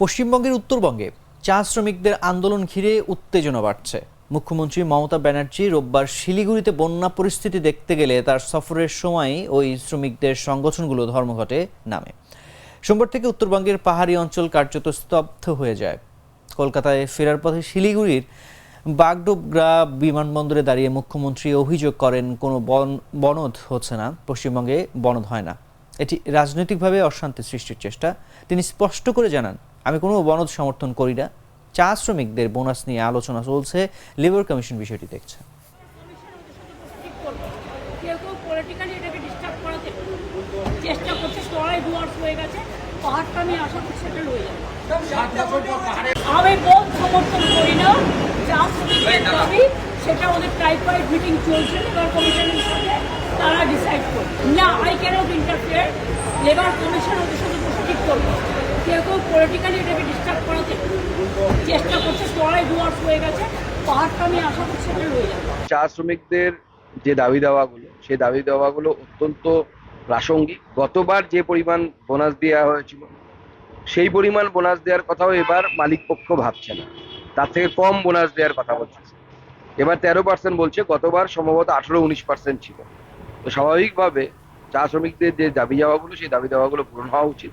পশ্চিমবঙ্গের উত্তরবঙ্গে চা শ্রমিকদের আন্দোলন ঘিরে উত্তেজনা বাড়ছে। মুখ্যমন্ত্রী মমতা ব্যানার্জি রোববার শিলিগুড়িতে বন্যা পরিস্থিতি দেখতে গেলে তার সফরের সময় ওই শ্রমিকদের সংগঠনগুলো ধর্মঘটে নামে। সোমবার থেকে উত্তরবঙ্গের পাহাড়ি অঞ্চল কার্যত স্তব্ধ হয়ে যায়। কলকাতায় ফেরার পথে শিলিগুড়ির বাগডোগরা বিমানবন্দরে দাঁড়িয়ে মুখ্যমন্ত্রী অভিযোগ করেন, কোনো বন, বনধ হচ্ছে না, পশ্চিমবঙ্গে বনধ হয় না। এটি রাজনৈতিকভাবে অশান্তি সৃষ্টির চেষ্টা। তিনি স্পষ্ট করে জানান আমি কোনো বনধ সমর্থন করি না। চা শ্রমিকদের বোনাস নিয়ে আলোচনা চলছে লেবার কমিশন বিষয়টি দেখছে। চেষ্টা করছে সবাই ডুয়ার্স হয়ে গেছে পাহাড়টা আমি আশা করছি সেটা রয়ে যাবে। আমি বোধ সমর্থন করি না যা দাবি সেটা ওদের মিটিং চলছে লেবার কমিশনের সাথে তারা ডিসাইড করবে। না I cannot interfere labour commission ওদের পলিটিক্যালি এটাকে ডিস্টার্ব করাতে চেষ্টা করছে। সবাই ডুয়ার্স হয়ে গেছে, পাহাড়টা আমি আশা করছি সেটা রয়ে যাবে। চা শ্রমিকদের যে দাবি দাওয়াগুলো, সেই দাবি দাওয়াগুলো অত্যন্ত প্রাসঙ্গিক। গতবার যে পরিমাণ বোনাস দেওয়া হয়েছিল, সেই পরিমাণ বোনাস দেওয়ার কথাও এবার মালিক পক্ষ ভাবছে না। তার থেকে কম বোনাস দেওয়ার কথা বলছে এবার তেরো পার্সেন্ট বলছে, গতবার সম্ভবত আঠেরো, উনিশ পার্সেন্ট ছিল। তো স্বাভাবিকভাবে চা শ্রমিকদের যে দাবি দাওয়াগুলো, সেই দাবি দাওয়াগুলো পূরণ হওয়া উচিত।